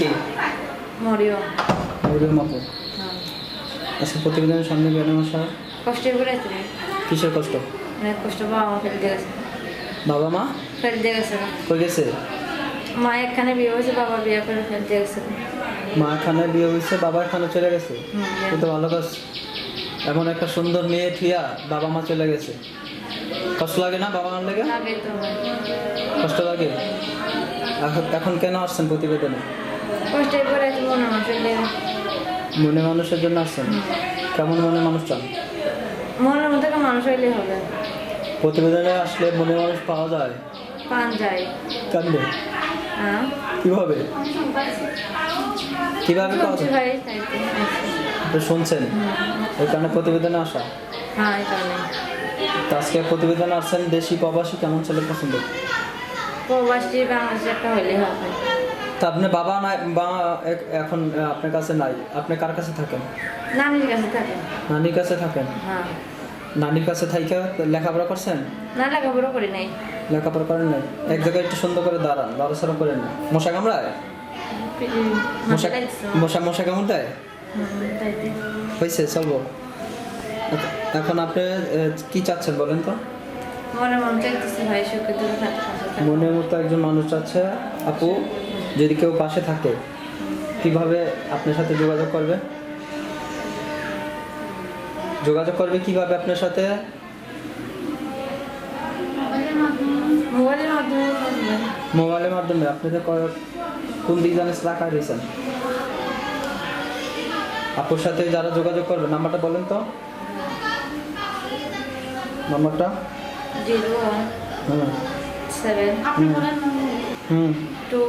কি মরিও মরিয়ম আপু হ্যাঁ। আচ্ছা প্রতিবেদনের সামনে কেন আসা? কষ্ট করে কিসের কষ্ট? অনেক কষ্ট বাবা মা দিয়ে গেছে। বাবা মা? ফেলে দিয়ে গেছে কই গেছে? মা একখানে বিয়ে হয়েছে বাবা বিয়ে করে ফেলে দিয়ে গেছে। মা খানে বিয়ে হয়েছে বাবা খানে চলে গেছে? কিন্তু ভালো কাজ। এমন একটা সুন্দর মেয়ে ঠিয়া বাবা মা চলে গেছে। কষ্ট লাগে না বাবা মার লাগে? কষ্ট লাগে? এখন এখন কেন আসছেন প্রতিবেদনে? মনে মানুষের জন্য আসছেন কেমন মনে মানুষ চান? মনের মধ্যে একটা মানুষ হইলে হবে। প্রতিবেদনে আসলে মনে মানুষ পাওয়া যায়? পান যায়। কান্দে হ্যাঁ। কীভাবে? কীভাবে পাওয়া যায়? ভাই তাই তো। শুনছেন? ওই কারণে প্রতিবেদনে আসা? হ্যাঁ এই কারণে। তো আজকে প্রতিবেদনে আসছেন দেশি প্রবাসী কেমন ছেলে পছন্দ? প্রবাসী বাংলাদেশে একটা হইলে হবে। তা আপনি বাবা নাই বা এখন আপনার কাছে নাই আপনি কার কাছে থাকেন? নানির কাছে থাকে নানির কাছে থাকেন? হ্যাঁ। নানির কাছে থাইকা লেখাপড়া করছেন? না লেখাপড়া করি নাই। লেখাপড়া করেন নাই? এক জায়গায় একটু সুন্দর করে দাঁড়ান দাঁড়াছাড়া করেন না। মশা কামড়ায়? মশা মশা মশা দেয় হয়েছে চলবো। এখন আপনি কি চাচ্ছেন বলেন তো? মনে মন চাইতেছে ভাই সুখে দূরে থাকতে মনের মতো একজন মানুষ আছে আপু যদি কেউ পাশে থাকে কীভাবে আপনার সাথে যোগাযোগ করবে? যোগাযোগ করবে কীভাবে আপনার সাথে? মোবাইলের মাধ্যমে। মোবাইলের মাধ্যমে আপনি তো ক- কোন দিক জানে রাখা রয়েছেন আপুর সাথে যারা যোগাযোগ করবে নাম্বারটা বলেন তো। নাম্বারটা? Zero one hmm seven hmm. Two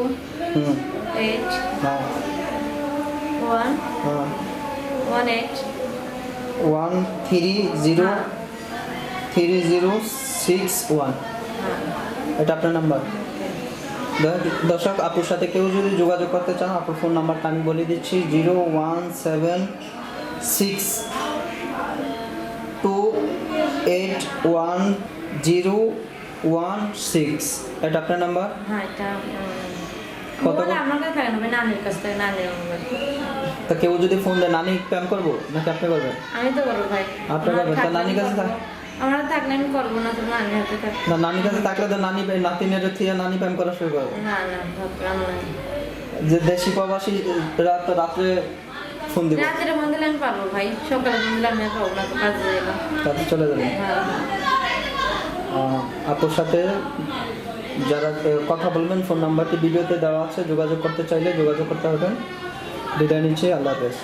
eight হ্যাঁ। ওয়ান হ্যাঁ। One eight. One three zero three zero six one. হ্যাঁ। এটা আপনার নাম্বার। দর্শক আপুর সাথে কেউ যদি যোগাযোগ করতে চান আপুর ফোন নাম্বারটা আমি বলে দিচ্ছি zero one seven six. Eight one zero one six এটা আপনার নাম্বার? হ্যাঁ এটা কত আমার কাছে থাকে না নানির কাছ থেকে নানির তা কেউ যদি ফোন দেয় নানি প্যাম করব? নাকি আপনি করবেন? আমি তো করব ভাই। আপনি করবেন? তা থাকলে নানির আমি কাছে থাক- আমার থাকলে আমি করব না তো নানির হাতে থাক না নানির কাছে থাকলে তো নানি নাতিনের থেকে নানি প্যাম করা শুরু করবে। না না না। যে দেশি প্রবাসী রাত রাত্রে ফোন দিব। রাতের ফোন দিলে আমি পারব ভাই সকালে ফোন দিলে আমি আর পাবো না তো কাজে গেলাম তাতে চলে যাবেন হ্যাঁ। আপুর সাথে যারা কথা বলবেন ফোন নাম্বারটি ভিডিওতে দেওয়া আছে যোগাযোগ করতে চাইলে যোগাযোগ করতে হবে। বিদায় নিচ্ছি আল্লাহ হাফেজ।